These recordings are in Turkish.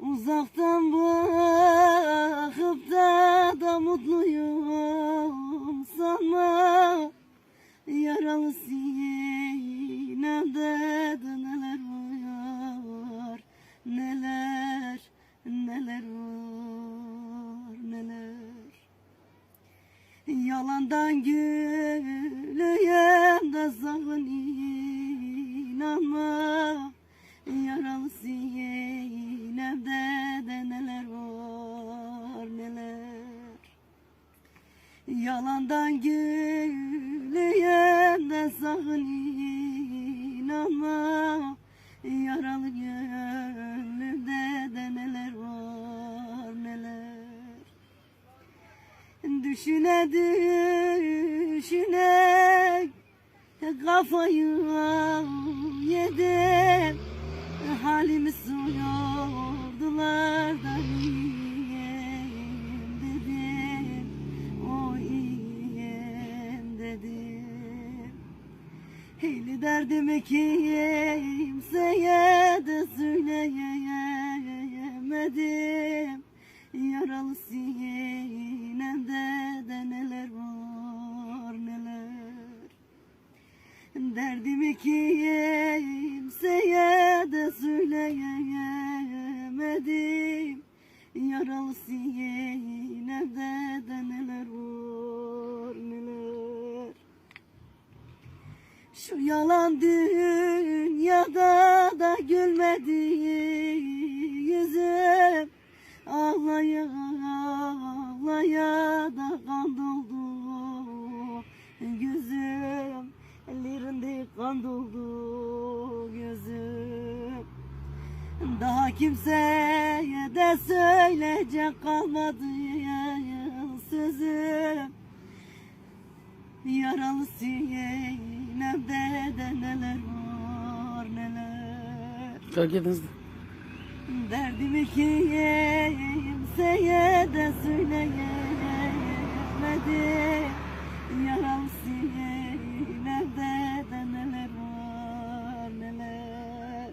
Uzaktan bakıp da da mutluyum sanma. Yaralı sinemde de neler var Neler, neler var, neler. Yalandan gülüyem de sakın Yalandan gülüyem de sakın inanma Yaralı gönlümde de neler var neler. Düşüne düşüne kafayı yedim Halimi sordular da iyiyim Heyli derdimi kimseye de söyleyemedim Yaralı sinemde de neler var neler. Derdimi kimseye Şu yalan dünyada da gülmedi yüzüm. Ağlaya ağlaya da kan doldu gözüm Ellerinde kan doldu gözüm Daha kimseye de söyleyecek kalmadı sözüm. Yaralı sinemde de neler var neler. Kalk ediniz. Derdimi kimseye de söyleyemedim Yaralı sinemde de neler var neler.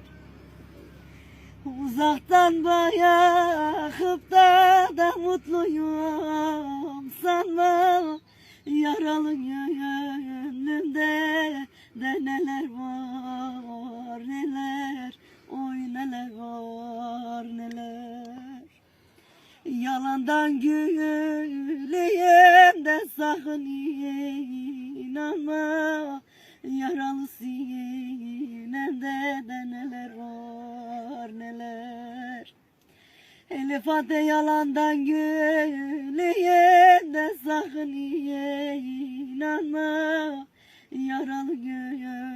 Uzaktan bakıp da da mutluyum sanma. Yaralı gönlümde Yalandan güleyim de sakın inanma. Yaralı sinemde de neler var neler. Elif adı yalandan güleyim de sakın inanma. Yaralı gönlümde